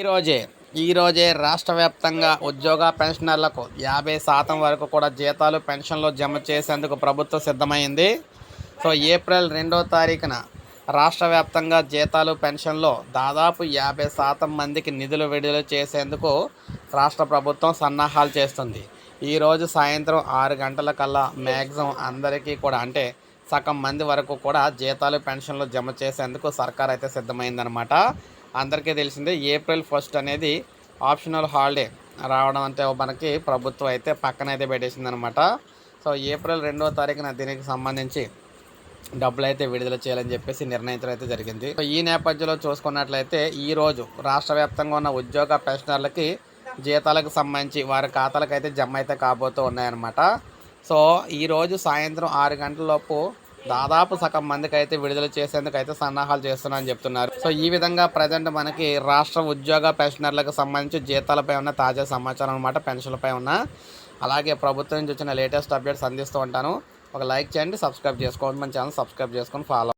ఈరోజే ఈరోజే రాష్ట్ర వ్యాప్తంగా ఉద్యోగ పెన్షనర్లకు యాభై శాతం వరకు కూడా జీతాలు పెన్షన్లు జమ చేసేందుకు ప్రభుత్వం సిద్ధమైంది. సో ఏప్రిల్ రెండో తారీఖున రాష్ట్ర వ్యాప్తంగా జీతాలు పెన్షన్లో దాదాపు యాభై శాతం మందికి నిధులు విడుదల చేసేందుకు రాష్ట్ర ప్రభుత్వం సన్నాహాలు చేస్తుంది. ఈరోజు సాయంత్రం ఆరు గంటల కల్లా మ్యాక్సిమం అందరికీ కూడా అంటే సగం మంది వరకు కూడా జీతాలు పెన్షన్లు జమ చేసేందుకు సర్కార్ అయితే సిద్ధమైందనమాట అందరికీ తెలిసిందే ఏప్రిల్ ఫస్ట్ అనేది ఆప్షనల్ హాలిడే. రావడం అంటే మనకి ప్రభుత్వం అయితే పక్కన అయితే పెట్టేసిందనమాట సో ఏప్రిల్ రెండవ తారీఖున దీనికి సంబంధించి డబ్బులు అయితే విడుదల చేయాలని చెప్పేసి నిర్ణయించడం అయితే జరిగింది. సో ఈ నేపథ్యంలో చూసుకున్నట్లయితే ఈ రోజు రాష్ట్ర వ్యాప్తంగా ఉన్న ఉద్యోగ పెన్షనర్లకి జీతాలకు సంబంధించి వారి ఖాతాలకు అయితే జమ అయితే కాబోతూ ఉన్నాయన్నమాట. సో ఈ రోజు సాయంత్రం ఆరు గంటలలోపు దాదాపు సగం మందికి అయితే విడుదల చేసేందుకు అయితే సన్నాహాలు చేస్తున్నారని చెప్తున్నారు. సో ఈ విధంగా ప్రజెంట్ మనకి రాష్ట్ర ఉద్యోగ పెన్షనర్లకు సంబంధించి జీతాలపై ఉన్న తాజా సమాచారం అనమాట పెన్షన్లపై ఉన్న. అలాగే ప్రభుత్వం నుంచి వచ్చిన లేటెస్ట్ అప్డేట్స్ అందిస్తూ ఉంటాను. ఒక లైక్ చేయండి సబ్స్క్రైబ్ చేసుకోండి మన ఛానల్ సబ్స్క్రైబ్ చేసుకొని ఫాలో